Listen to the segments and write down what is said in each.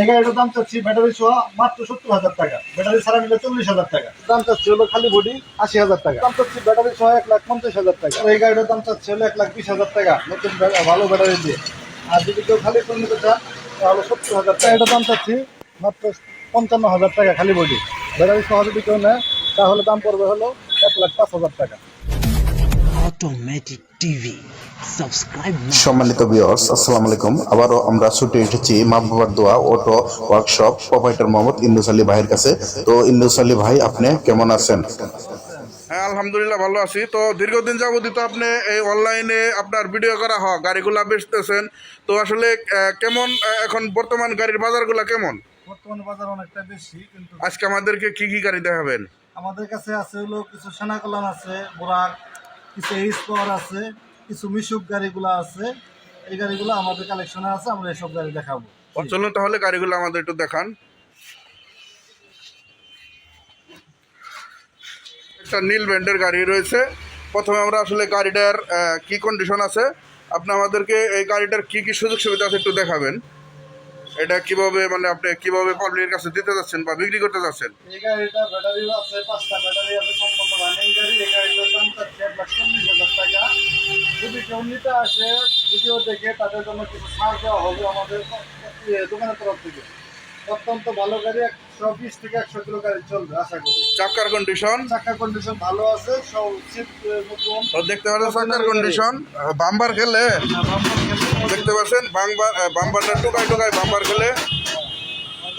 এই দাম চাচ্ছি ব্যাটারি মাত্র সত্তর হাজার টাকা। ব্যাটারি ছাড়া চল্লিশ হাজার টাকা। দাম চাচ্ছি হলো খালি বডি আশি হাজার টাকা। দাম চাচ্ছি ব্যাটারি এক লাখ পঞ্চাশ হাজার টাকা। এই দাম চাচ্ছি হলো এক লাখ বিশ হাজার টাকা। নতুন ভালো ব্যাটারি দিয়ে। আর যদি কেউ খালি তাহলে সত্তর হাজার টাকা। দাম চাচ্ছি মাত্র পঞ্চান্ন হাজার টাকা খালি বডি ব্যাটারি সহ যদি কেউ নেয়, তাহলে দাম পড়বে হলো এক লাখ পাঁচ হাজার টাকা। Automatic TV. Subscribe সম্মানিত ভিউয়ার্স আসসালামু আলাইকুম। আবারও আমরা ছুটে এসেছি মা বাবার দোয়া auto workshop proprietor Mohammad Indus Ali ভাইয়ের কাছে। তো ইন্দুস আলী ভাই আপনি কেমন আছেন? হ্যাঁ আলহামদুলিল্লাহ ভালো আছি। তো দীর্ঘদিন যাবতই তো আপনি এই অনলাইনে আপনার ভিডিও করা হয় গাড়িগুলা বেচতেছেন। তো আসলে কেমন এখন বর্তমান গাড়ির বাজারগুলা কেমন? বর্তমানে বাজার অনেকটা বেশি কিন্তু আজকে আমাদেরকে কি কি গাড়ি দেখাবেন? আমাদের কাছে আছে হলো কিছু সেনা আছে বোরাক কিছু এইচ আছে, কিছু মিশুক গাড়িগুলো আছে, এই গাড়িগুলো আমাদের কালেকশনে আছে, আমরা এসব গাড়ি দেখাবো। চলুন তাহলে গাড়িগুলো আমাদের একটু দেখান। একটা নীল ব্যান্ডের গাড়ি রয়েছে। প্রথমে আমরা আসলে গাড়িটার কি কন্ডিশন আছে? আপনি আমাদেরকে এই গাড়িটার কি কি সুযোগ সুবিধা আছে একটু দেখাবেন। এটা কীভাবে মানে আপনি কীভাবে পাবলিকের কাছে দিতে যাচ্ছেন বা বিক্রি করতে যাচ্ছেন? যদি কেউ নিতে আসে ভিডিও দেখে তাদের জন্য কিছু ছাড় দেওয়া হবে আমাদের দোকানের তরফ থেকে। অত্যন্ত ভালো গাড়ি একশো বিশ থেকে একশো কিলো গাড়ি চলবে আশা করি। চাকার কন্ডিশন চাকা কন্ডিশন ভালো আছে সব সিট দেখতে পাচ্ছেন চাকার কন্ডিশন বাম্বার খেলে? দেখতে পাচ্ছেন বাম্বার বাম্বারটা টোকায় টোকায় বাম্বার খেলে।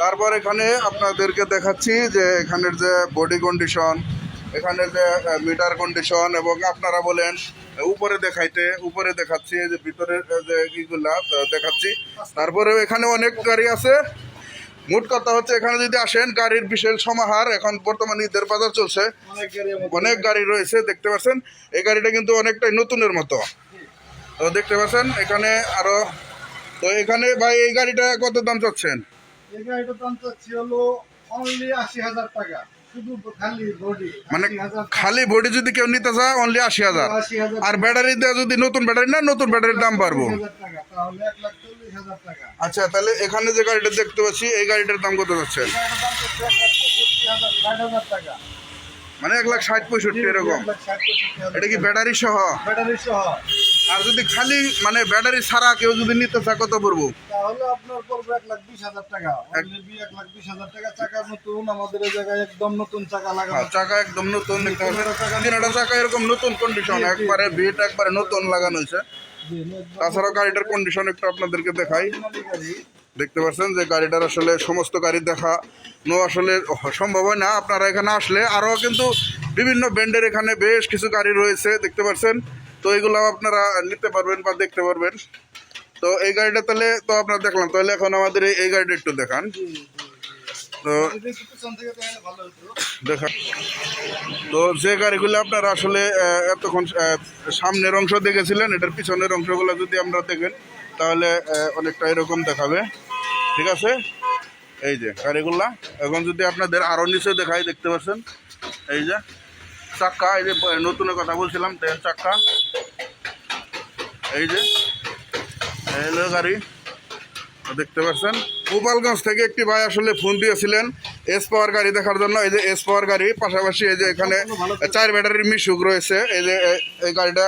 তারপর এখানে আপনাদেরকে দেখাচ্ছি যে এখানের যে বডি কন্ডিশন এখানে যে মিটার কন্ডিশন এবং আপনারা বলেন উপরে দেখাইতে উপরে দেখাচ্ছি যে ভিতরের যে ইগুলা দেখাচ্ছি। তারপরে এখানে অনেক গাড়ি আছে। মোট কথা হচ্ছে এখানে যদি আসেন গাড়ির বিশাল সমাহার এখন বর্তমানে ঈদের বাজার চলছে। অনেক গাড়ি রয়েছে দেখতে পাচ্ছেন? এই গাড়িটা কিন্তু অনেকটাই নতুনের মতো। তো দেখতে পাচ্ছেন এখানে আরও তো এখানে ভাই এই গাড়িটা কত দাম চাচ্ছেন? এই গাড়িটার দাম চাচ্ছি হলো অনলি আশি হাজার টাকা। শুধু খালি বডি মানে খালি বডি যদি কেউ নিতে চায় অনলি আশি হাজার। আর ব্যাটারি দেওয়া যদি নতুন ব্যাটারি না নতুন ব্যাটারির দাম পারব আচ্ছা তাহলে এখানে যে গাড়িটা দেখতে পাচ্ছি এই গাড়িটার দাম কত যাচ্ছে? মানে এক লাখ ষাট পঁয়ষট্টি এরকম। এটা কি ব্যাটারি সহ? ব্যাটারি সহ। আর যদি খালি মানে ব্যাটারি ছাড়া কেউ যদি নিতে চায় কত পড়ব? তাহলে আপনার পড়বে এক লাখ বিশ হাজার টাকা। এক লাখ বিশ হাজার টাকা চাকা নতুন আমাদের এই জায়গায় একদম নতুন চাকা লাগানো। চাকা একদম নতুন তিনটা চাকা এরকম নতুন কন্ডিশন একবারে বিট একবারে নতুন লাগানো হয়েছে। তাছাড়াও গাড়িটার কন্ডিশন একটু আপনাদেরকে দেখাই। দেখতে পাচ্ছেন যে গাড়িটার আসলে সমস্ত গাড়ি দেখা নো আসলে সম্ভব হয় না। আপনারা এখানে আসলে আরও কিন্তু বিভিন্ন ব্র্যান্ডের এখানে বেশ কিছু গাড়ি রয়েছে, দেখতে পাচ্ছেন? তো এগুলো আপনারা নিতে পারবেন বা দেখতে পারবেন। তো এই গাড়িটা তাহলে তো আপনারা দেখলাম, তাহলে এখন আমাদের এই- এই গাড়িটা একটু দেখান। তো তো যে গাড়িগুলো আপনারা আসলে এতক্ষণ সামনের অংশ দেখেছিলেন, এটার পিছনের অংশগুলো যদি আমরা দেখেন, তাহলে অনেকটা এরকম দেখাবে। ঠিক আছে? এই যে গাড়িগুলা। এখন যদি আপনাদের আরও নিচে দেখাই, দেখতে পাচ্ছেন? এই যে চাক্কা, এই যে নতুনের কথা বলছিলাম তেল চাক্কা। এই যে গাড়ি। দেখতে পাচ্ছেন। গোপালগঞ্জ থেকে একটি ভাই আসলে ফোন দিয়েছিলেন এস পাওয়ার গাড়ি দেখার জন্য। এই যে এস পাওয়ার গাড়ি পাশাপাশি এই যে এখানে চার ব্যাটারির মিশুক রয়েছে। এই যে এই গাড়িটা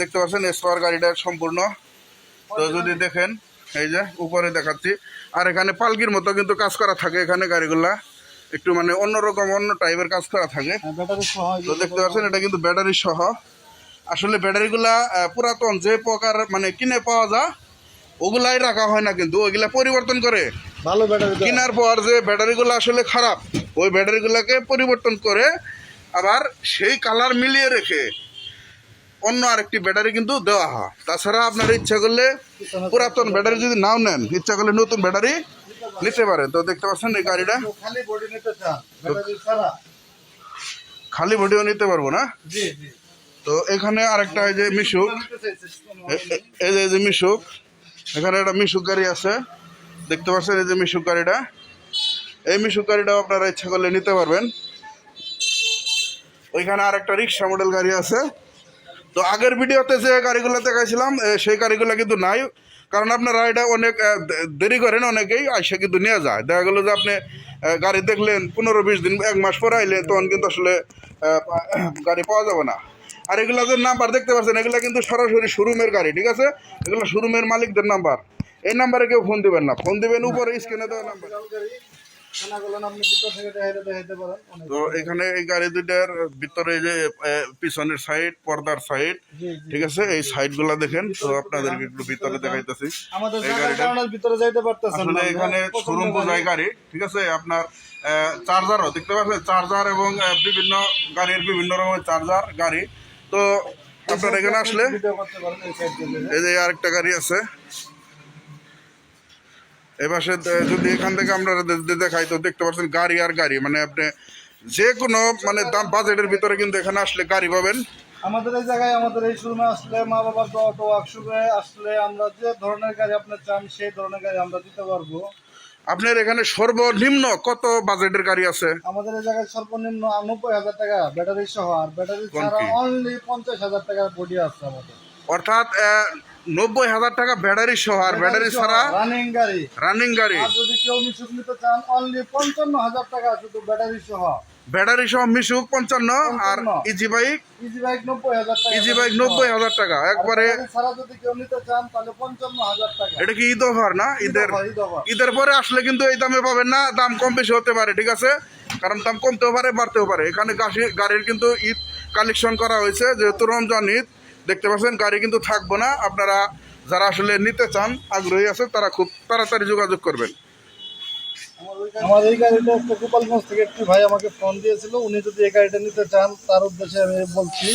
দেখতে পাচ্ছেন এস পাওয়ার গাড়িটা সম্পূর্ণ। তো যদি দেখেন এই যে উপরে দেখাচ্ছি। আর এখানে পালকির মতো কিন্তু কাজ করা থাকে এখানে গাড়িগুলা। একটু মানে অন্যরকম অন্য টাইপের কাজ করা থাকে। হ্যাঁ, তো দেখতে পাচ্ছেন এটা কিন্তু ব্যাটারি সহ। আসলে ব্যাটারিগুলা পুরাতন যে প্রকার মানে কিনে পাওয়া যায় ওগুলাই রাখা হয় না কিন্তু ওইগুলা পরিবর্তন করে। ভালো ব্যাটারি কেনার পর যে ব্যাটারিগুলো আসলে খারাপ ওই ব্যাটারিগুলোকে পরিবর্তন করে আবার সেই কালার মিলিয়ে রেখে অন্য আরেকটি ব্যাটারি কিন্তু দেওয়া হয়। তাছাড়া আপনার ইচ্ছা করলে পুরাতন ব্যাটারি যদি নাও নেন ইচ্ছা করলে নতুন ব্যাটারি নিতে পারেন। তো দেখতে পাচ্ছেন এই গাড়িটা? খালি বডিও নিতে পারব না? তো এখানে আরেকটা এই যে মিশুক এই যে মিশুক এখানে একটা মিশুক গাড়ি আছে। দেখতে পাচ্ছেন এই যে মিশুক গাড়িটা। এই মিশুক গাড়িটাও আপনারা ইচ্ছা করলে নিতে পারবেন। ওইখানে আর একটা রিক্সা মডেল গাড়ি আছে। তো আগের ভিডিওতে যে গাড়িগুলো দেখাইছিলাম সেই গাড়িগুলো কিন্তু নাই। কারণ আপনারা এটা অনেক দেরি করেন, অনেকেই আইসা কিন্তু নিয়ে যায়। দেখা গেলো যে আপনি গাড়ি দেখলেন, পনেরো বিশ দিন, এক মাস পরে আইলেন তখন কিন্তু আসলে গাড়ি পাওয়া যাবে না। আর এগুলো যে নাম্বার দেখতে পাচ্ছেন এগুলো কিন্তু সরাসরি শোরুমের গাড়ি ঠিক আছে? এগুলো শোরুমের মালিকদের নাম্বার। এই নাম্বারে কেউ ফোন দিবেন না। ফোন দিবেন উপরে স্ক্রিনে দেওয়া নাম্বার। তো এখানে এই গাড়ি দুইটার ভিতরে যে পিছনের সাইড পর্দার সাইড ঠিক আছে? এই সাইডগুলা দেখেন তো আপনাদেরকে একটু ভিতরে দেখাইতেছি। আসলে। এখানে শোরুম। বোঝাই গাড়ি ঠিক আছে? আপনার চার্জারও দেখতে পাচ্ছেন? চার্জার এবং বিভিন্ন গাড়ির বিভিন্ন রকমের চার্জার গাড়ি। তো আপনার এখানে আসলে এই যে আরেকটা গাড়ি আছে। পাশে যদি এখান থেকে আমরা দেখাই, তো দেখতে পাচ্ছেন গাড়ি আর গাড়ি। মানে আপনি যে কোনো মানে দাম, বাজেটের ভিতরে কিন্তু এখানে আসলে গাড়ি পাবেন। আমাদের এই জায়গায়, আমাদের এই শোরুমে আসলে মা বাবার অটো ওয়ার্কশপে আসলে আমরা যে ধরনের গাড়ি আপনার চান, সেই ধরনের গাড়ি আমরা দিতে পারব। আপনার এখানে সর্বনিম্ন কত বাজেটের গাড়ি আছে? আমাদের এই জায়গায় সর্বনিম্ন নব্বই হাজার টাকা ব্যাটারি সহ আর ব্যাটারি ছাড়া অনলি পঞ্চাশ হাজার টাকার বডি আছে আমাদের। অর্থাৎ নব্বই হাজার টাকা ব্যাটারি সহ আর ব্যাটারি ছাড়া রানিং গাড়ি। রানিং গাড়ি। যদি কেউ মিশুক নিতে চান অনলি পঞ্চান্ন হাজার টাকা শুধু ব্যাটারি সহ। ব্যাটারি সহ মিশুক পঞ্চান্ন আর ইজি বাইক ইজি বাইক নব্বই হাজার টাকা। একবারে এটা কি ঈদ অফার না? ঈদের। ঈদের পরে আসলে কিন্তু এই দামে পাবেন না। দাম কম বেশি হতে পারে ঠিক আছে? কারণ দাম কমতেও পারে বাড়তেও পারে। এখানে গাড়ি- গাড়ির কিন্তু ঈদ কালেকশন করা হয়েছে যেহেতু রমজান ঈদ। দেখতে পাচ্ছেন গাড়ি কিন্তু থাকব না। আপনারা যারা আসলে নিতে চান আগ্রহী আছে তারা খুব তাড়াতাড়ি যোগাযোগ করবেন। আমার এই গাড়িটা একটা গোপালগঞ্জ থেকে একটি ভাই আমাকে ফোন দিয়েছিল। উনি যদি এই গাড়িটা নিতে চান তার উদ্দেশ্যে আমি বলছি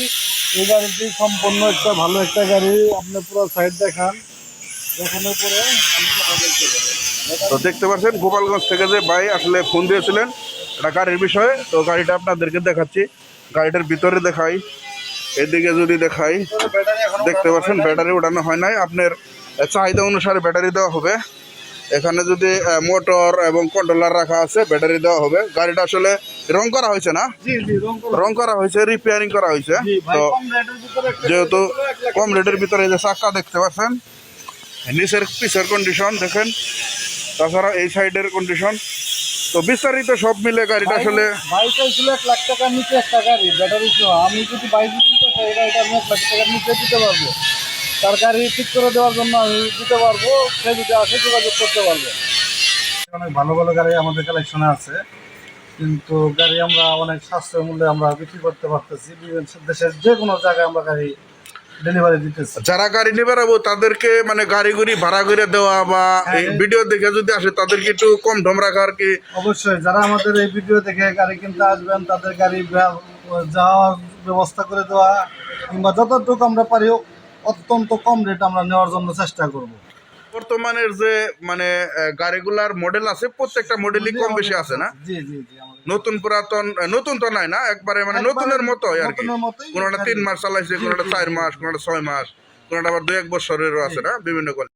এই গাড়িটি সম্পূর্ণ একটা ভালো একটা গাড়ি। আপনি পুরো সাইড দেখান। দেখানোর পরে। তো দেখতে পাচ্ছেন গোপালগঞ্জ থেকে যে ভাই আসলে ফোন দিয়েছিলেন এটা গাড়ির বিষয়ে। তো গাড়িটা আপনাদেরকে দেখাচ্ছি। গাড়িটার ভিতরে দেখাই এদিকে যদি দেখাই দেখতে পাচ্ছেন ব্যাটারি ওঠানো হয় নাই। আপনার চাহিদা অনুসারে ব্যাটারি দেওয়া হবে। এখানে যদি মোটর এবং কন্ট্রোলার রাখা আছে ব্যাটারি দেওয়া হবে। গাড়িটা আসলে রং করা হয়েছে না? রং করা। হয়েছে রিপেয়ারিং করা হয়েছে। তো যেহেতু কম রেটের ভিতরে এই যে চাক্কা দেখতে পাচ্ছেন নিচের পিসের কন্ডিশন দেখেন। তাছাড়া এই সাইডের কন্ডিশন তো বিস্তারিত সব মিলে গাড়িটা আসলে ছিল এক লাখ টাকার নিচে একটা গাড়ি ব্যাটারি আমি যদি বাইক দিতে চাই গাড়িটা আমি এক লাখ টাকার নিচে দিতে পারব। তার গাড়ি ঠিক করে দেওয়ার জন্য আমি দিতে পারব সে যদি আসে যোগাযোগ করতে পারবে। অনেক ভালো ভালো গাড়ি আমাদের কালেকশনে আছে। কিন্তু গাড়ি আমরা অনেক সাশ্রয় মূল্যে আমরা বিক্রি করতে পারতেছি। বিভিন্ন দেশের যে কোনো জায়গায় আমরা গাড়ি ডেলিভারি দিতেছি। যারা গাড়ি নিয়ে বেড়াবো তাদেরকে মানে গাড়ি গুড়ি ভাড়া করে দেওয়া বা এই ভিডিও দেখে যদি আসে তাদেরকে একটু কম ঢম রাখা আর কি। অবশ্যই যারা আমাদের এই ভিডিও দেখে গাড়ি কিনতে আসবেন তাদের গাড়ি যাওয়ার ব্যবস্থা করে দেওয়া কিংবা যতটুকু আমরা পারি অত্যন্ত কম রেট আমরা নেওয়ার জন্য চেষ্টা করব। বর্তমানের যে মানে গাড়িগুলার মডেল আছে প্রত্যেকটা মডেলই কম বেশি আছে না? জি জি জি নতুন পুরাতন নতুন তো নাই না? একবারে মানে নতুনের মতো আর কি। কোনটা তিন মাস চালাইছে কোনোটা চার মাস কোনোটা ছয় মাস কোনোটা আবার দু এক বছরেরও আছে না? বিভিন্ন কোয়ালিটি